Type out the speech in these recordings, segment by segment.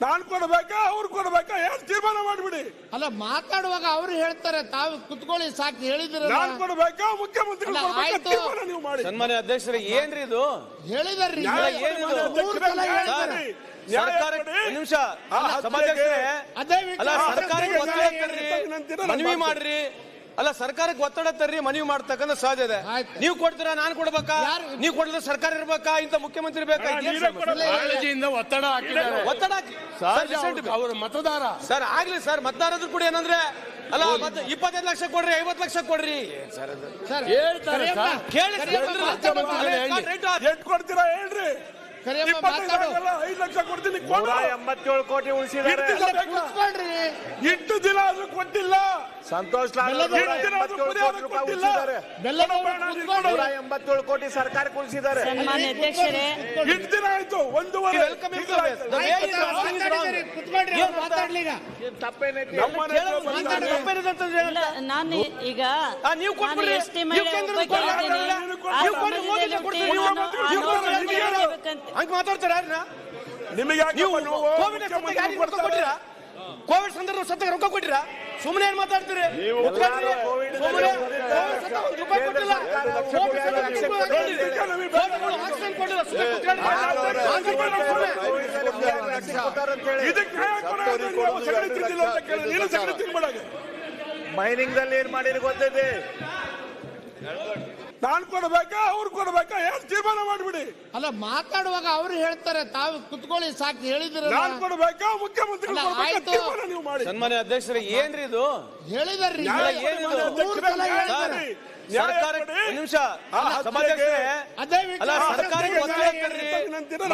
ನಾನ್ ಕೊಡ್ಬೇಕಾ ಅವ್ರು ಕೊಡ್ಬೇಕಾ ಏನ್ ತೀರ್ಮಾನ ಮಾಡಿಬಿಡಿ ಅಲ್ಲ ಮಾತಾಡುವಾಗ ಅವ್ರು ಹೇಳ್ತಾರೆ ತಾವು ಕುತ್ಕೊಳ್ಳಿ ಸಾಕು ಹೇಳಿದಿರಲ್ಲ ನಾನ್ ಕೊಡ್ಬೇಕಾ ಮುಖ್ಯಮಂತ್ರಿ ಅಲ್ಲ, ಕೊಡ್ಬೇಕಾ ಆಯ್ತು. ತೀರ್ಮಾನ ನೀವು ಮಾಡಿ ಸನ್ಮಾನ್ಯ ಅಧ್ಯಕ್ಷರೇ ಏನ್ರಿ ಇದು ಹೇಳಿದಾರ್ರಿ ನ್ಯಾಯ ಇಲ್ಲ, ಕೊಡಿ, ಏನಿದು? ಮಾನ್ಯ ಮೂರು ಸಲ ಅಧ್ಯಕ್ಷರೇ, ಹೇಳಿದ್ದಾರೆ. ನ್ಯಾಯ ಸರ್ಕಾರ ಕೊಡಿ. ಒಂದ್ ನಿಮಿಷ ಆ ಹತ್ಯೆಗೆ ಸಭಾಧ್ಯಕ್ಷರೇ ಅದೇ ಅಲ್ಲ ಸರ್ಕಾರಕ್ಕೆ. ಮನವಿ ಮಾಡ್ರಿ ಅಲ್ಲ ಸರ್ಕಾರಕ್ಕೆ ಒತ್ತಡ ತರ್ರಿ ಮನವಿ ಮಾಡ್ತಕ್ಕಂಥ ಸಾಧ್ಯ ಇದೆ ಆಯ್ತು. ನೀವು ಕೊಡ್ತೀರಾ ನಾನು ಕೊಡ್ಬೇಕಾ ಯಾರು? ನೀವು ಕೊಡಿದ್ರೆ ಸರ್ಕಾರ ಇರ್ಬೇಕಾ ಇಂತ ಮುಖ್ಯಮಂತ್ರಿ ಬೇಕಾ ಇದೇನ್ ಸಮಸ್ಯೆ? ಕೊಡಲ್ಲ. ಕಾಳಜಿಯಿಂದ ಒತ್ತಡ ಹಾಕಿದ್ದಾರೆ ಒತ್ತಡ ಹಾಕಿ. ಸಹಜ ಸರ್, result ಬೇಕು. ಅವರ ಮತದಾರ ಸರ್ ಆಗ್ಲಿ ಸರ್ ಮತದಾರದ್ರು ಕೂಡ ಏನಂದ್ರೆ ಅಲ್ಲ ಮತ್ತೆ ಇಪ್ಪತ್ತೈದು ಲಕ್ಷ ಕೊಡ್ರಿ ಐವತ್ತು ಲಕ್ಷ ಕೊಡ್ರಿ? ಹೇಳ್ತಾರೆ ಸರ್. ಕೇಳಿ ಸರ್, ಕರಿಯಮ್ಮ ಎಲ್ರು ಮಾತಾಡು. ಅಲೆ, ಹೇಳಿ. ರೇಟ್ ಆ- ಎಷ್ಟ್ ಕೊಡ್ತೀರಾ ಹೇಳ್ರಿ ಐದು ಲಕ್ಷ ಕೊಡ್ತೀನಿ ಎಂಬತ್ತೇಳು ಕೋಟಿ ಉಳಿಸಿದ್ದಾರೆ. ದಿನ ಆದ್ರೂ ಕೊಟ್ಟಿಲ್ಲ. ಸಂತೋಷ್ ಲಾಲ್ ಇಷ್ಟು ದಿನ ಆದ್ರೂ ಎಂಬತ್ತೇಳು ಕೋಟಿ ಸರ್ಕಾರ ಇಷ್ಟು ದಿನ ಆಯ್ತು ಒಂದೂವರೆ ನಾನು ಈಗ ನೀವು ಹಂಗ ಮಾತಾಡ್ತಾರ ಯಾರನ್ನ ನಿಮಗೆ ನೀವು ಕೋವಿಡ್ ರೊಕ್ಕ. ಕೊಟ್ಟಿರಾ? ಕೋವಿಡ್ ಸಂದರ್ಭ ಸತ್ತಕ್ಕೆ ರೊಕ್ಕ ಕೊಟ್ಟಿರ? ಸುಮ್ಮನೆ ಏನ್ ಮಾತಾಡ್ತೀರಿ? ಸತ್ತ ಮೈನಿಂಗ್ ದಲ್ಲಿ ಏನ್ ಮಾಡಿರಿ ಗೊತ್ತೈತಿ ನಾನ್ ಕೊಡ್ಬೇಕಾ ಅವ್ರು ಕೊಡ್ಬೇಕಾ ಏನ್ ತೀರ್ಮಾನ ಮಾಡ್ಬಿಡಿ. ಅಲ್ಲ ಮಾತಾಡುವಾಗ ಅವ್ರು ಹೇಳ್ತಾರೆ ತಾವು ಕುತ್ಕೊಳ್ಳಿ ಸಾಕು ಹೇಳಿದಿರಲ್ಲ. ನಾನ್ ಕೊಡ್ಬೇಕಾ ಮುಖ್ಯಮಂತ್ರಿ ಅಲ್ಲ, ಕೊಡ್ಬೇಕಾ ಆಯ್ತು. ತೀರ್ಮಾನ ನೀವು ಮಾಡಿ. ಸನ್ಮಾನ್ಯ ಅಧ್ಯಕ್ಷರೇ ಏನ್ರಿ ಇದು? ಹೇಳಿದಾರ್ರಿ. ನ್ಯಾಯ ಇಲ್ಲ, ಕೊಡಿ, ಏನಿದು? ಮಾನ್ಯ ಮೂರು ಸಲ ಅಧ್ಯಕ್ಷರೇ, ಹೇಳಿದ್ದಾರೆ. ನ್ಯಾಯ ಒಂದ್ ನಿಮಿಷ. ಆ ಹತ್ಯೆಗೆ ಸಭಾಧ್ಯಕ್ಷರೇ ಅದೇ ಅಲ್ಲ ಸರ್ಕಾರಕ್ಕೆ ತರ್ರಿ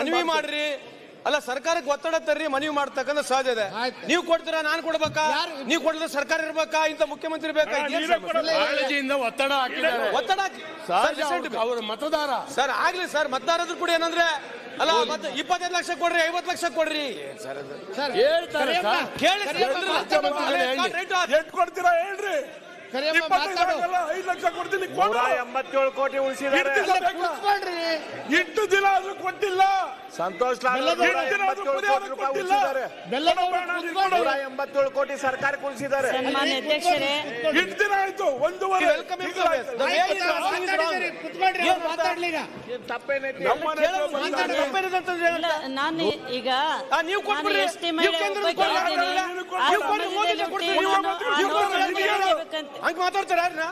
ಮನವಿ ಮಾಡ್ರಿ. ಅಲ್ಲ ಸರ್ಕಾರಕ್ಕೆ ಒತ್ತಡ ತರ್ರಿ ಮನವಿ ಮಾಡ್ತಕ್ಕಂಥ ಸಹಜ ಇದೆ. ಆಯ್ತು. ನೀವು ಕೊಡ್ತೀರಾ ನಾನು ಕೊಡ್ಬೇಕಾ? ಯಾರು? ನೀವು ಕೊಡಿದ್ರೆ ಸರ್ಕಾರ ಇರ್ಬೇಕಾ? ಇಂತ ಮುಖ್ಯಮಂತ್ರಿ ಬೇಕಾ? ಇದೇನ್ ನೀವೇ ಕೊಡಲ್ಲ. ಕಾಳಜಿಯಿಂದ ಒತ್ತಡ ಹಾಕಿದ್ದಾರೆ. ಒತ್ತಡ ಹಾಕಿ. ಸಹಜ ಬೇಕು. ಮತದಾರ. ಸರ್ ಆಗ್ಲಿ ಸರ್ ಮತದಾರ ಕೂಡ ಏನಂದ್ರೆ. ಅಲ್ಲ ಮತ್ತೆ ಇಪ್ಪತ್ತೈದು ಲಕ್ಷ ಕೊಡ್ರಿ ಐವತ್ತು ಲಕ್ಷ ಕೊಡ್ರಿ. ಸರ್? ಹೇಳ್ತಾರೆ ಸರ್. ಕೇಳಿ ಸರ್, ರೇಟ್ ಎಷ್ಟ್ ಕೊಡ್ತೀರಾ ಹೇಳ್ರಿ. ಐದು ಲಕ್ಷ ಕೊಡ್ತೀನಿ. ಎಂಬತ್ತೇಳು ಕೋಟಿ ಉಳಿಸಿದ್ದಾರೆ. ದಿನ ಆದ್ರೂ ಕೊಟ್ಟಿಲ್ಲ. ಸಂತೋಷ್ ಲಾಲ್ ಎಂಬತ್ತೇಳು ಕೋಟಿ ಸರ್ಕಾರ ಕುಳಿಸಿದ್ದಾರೆ ಎಂಟು ದಿನ ಆಯ್ತು ಒಂದೂವರೆ ನಾನು ಈಗ ನೀವು ನಾನು ಹಂಗ ಮಾತಾಡ್ತಾರ ಯಾರನ್ನ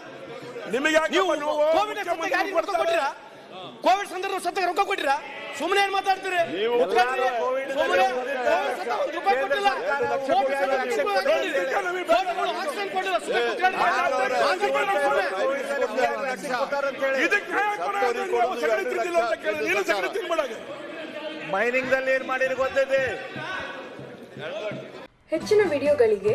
ನಿಮಗೆ ನೀವು ಕೋವಿಡ್ ಸತ್ತಕ್ಕೆ ಮುಖ್ಯಮಂತ್ರಿ ಯಾರಿಗೆ ರೊಕ್ಕ ಕೊಟ್ಟಿರಾ ಕೋವಿಡ್ ಸಂದರ್ಭ ಸತ್ತಕ್ಕೆ ರೊಕ್ಕ ಕೊಟ್ಟಿರಾ ಸುಮ್ಮನೆ ಏನ್ ಮಾತಾಡ್ತೀರಿ? ಮೈನಿಂಗ್ ದಲ್ಲಿ ಏನ್ ಮಾಡಿರಿ ಗೊತ್ತಿದೆ? ಹೆಚ್ಚಿನ ವಿಡಿಯೋಗಳಿಗೆ